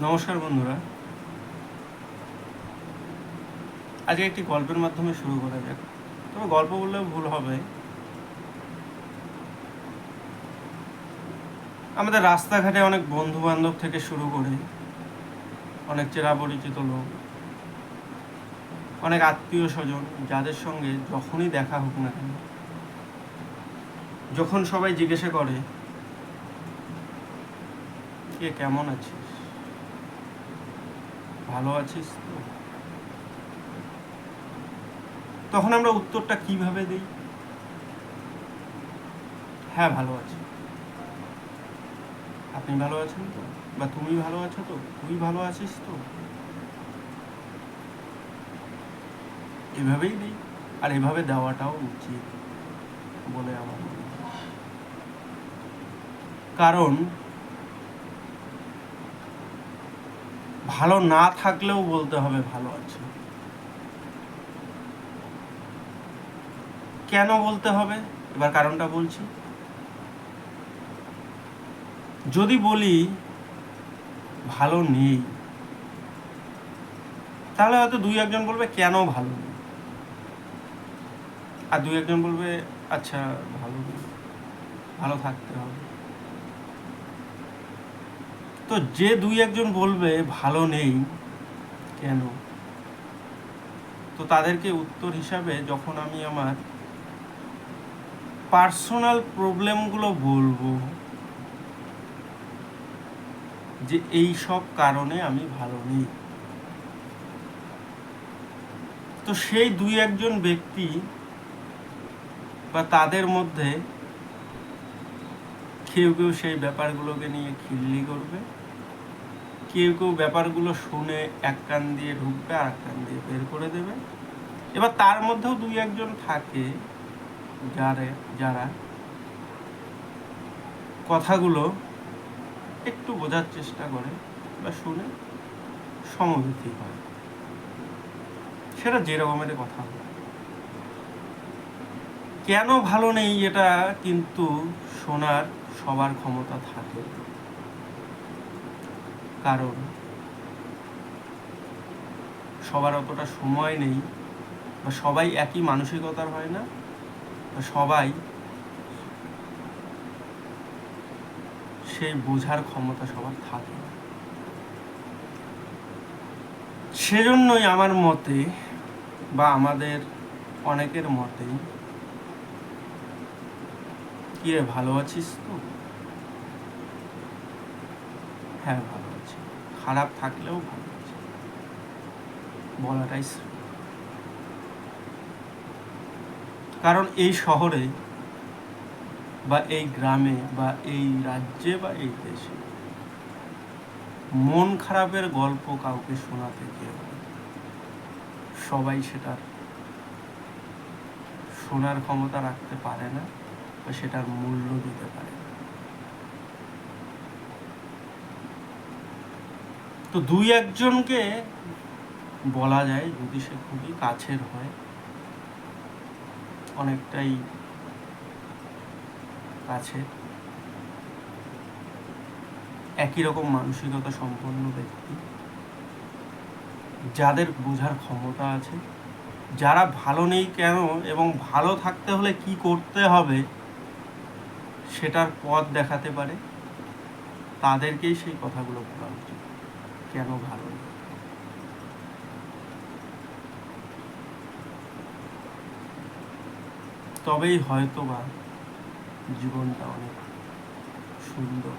নমস্কার বন্ধুরা। আজকে একটি গল্পের মাধ্যমে শুরু করা যাক। তবে গল্প বললেও ভুল হবে। আমাদের রাস্তাঘাটে অনেক বন্ধু বান্ধব থেকে শুরু করে অনেক চেরা পরিচিত লোক, অনেক আত্মীয় স্বজন যাদের সঙ্গে যখনই দেখা হোক না কেন, যখন সবাই জিজ্ঞাসা করে, কে কেমন আছিস ভালো আছিস তো? তখন আমরা উত্তরটা কীভাবে দিই? হ্যাঁ ভালো আছি। আপনি ভালো আছেন তো? বা তুমি ভালো আছো তো? তুই ভালো আছিস তো? এভাবেই দিই। আর এভাবে দেওয়াটাও উচিত বলে আমার কারণ ভালো না থাকলেও বলতে হবে ভালো আছে। কেন বলতে হবে? এবার কারণটা বলছি। যদি বলি ভালো নেই, তাহলে হয়তো দুই একজন বলবে কেন ভালো নেই? আর দুই একজন বলবে আচ্ছা ভালো ভালো থাকতে হবে। তো যে দুই একজন বলবে, ভালো নেই। কেন? তো তাদেরকে উত্তর হিসাবে যখন আমি আমার পার্সোনাল প্রবলেমগুলো বলব, যে এই সব কারণে আমি ভালো নেই। তো সেই দুই একজন ব্যক্তি বা তাদের মধ্যে কেউ কেউ সেই ব্যাপারগুলোকে নিয়ে খিল্লি করবে। কেউ কেউ ব্যাপারগুলো শুনে এক কান দিয়ে ঢুকবে আর এক কান দিয়ে বের করে দেবে। এবার তার মধ্যেও দুই একজন থাকে যারা যারা কথাগুলো একটু বোঝার চেষ্টা করে বা শুনে সমবেতি হয় সেটা যেরকমের কথা কেন ভালো নেই এটা কিন্তু শোনার সবার ক্ষমতা থাকে। কারণ সবার অতটা সময় নেই বা সবাই একই মানসিকতার হয় না, বা সবাই সেই বোঝার ক্ষমতা সবার থাকে সেজন্যই আমার মতে বা আমাদের অনেকের মতেই কি রে, ভালো আছিস তো? হ্যাঁ ভালো। খারাপ থাকলেও ভালো আছি বলাটাই। কারণ এই শহরে বা এই গ্রামে বা এই রাজ্যে বা এই দেশে মন খারাপের গল্প কাউকে শোনাতে কেউ সবাই সেটার শোনার ক্ষমতা রাখতে পারে না বা সেটার মূল্য দিতে পারে না তো দুই একজনকে বলা যায় যদি সে খুবই কাছের হয়। অনেকটাই কাছে। একই রকম মানসিকতা সম্পন্ন ব্যক্তি। যাদের বোঝার ক্ষমতা আছে। যারা ভালো নেই কেন এবং ভালো থাকতে হলে কি করতে হবে সেটার পথ দেখাতে পারে। তাদেরকেই সেই কথাগুলো বলা উচিত। কেন ভালো তবেই হয়তোবা জীবনটা অনেক সুন্দর।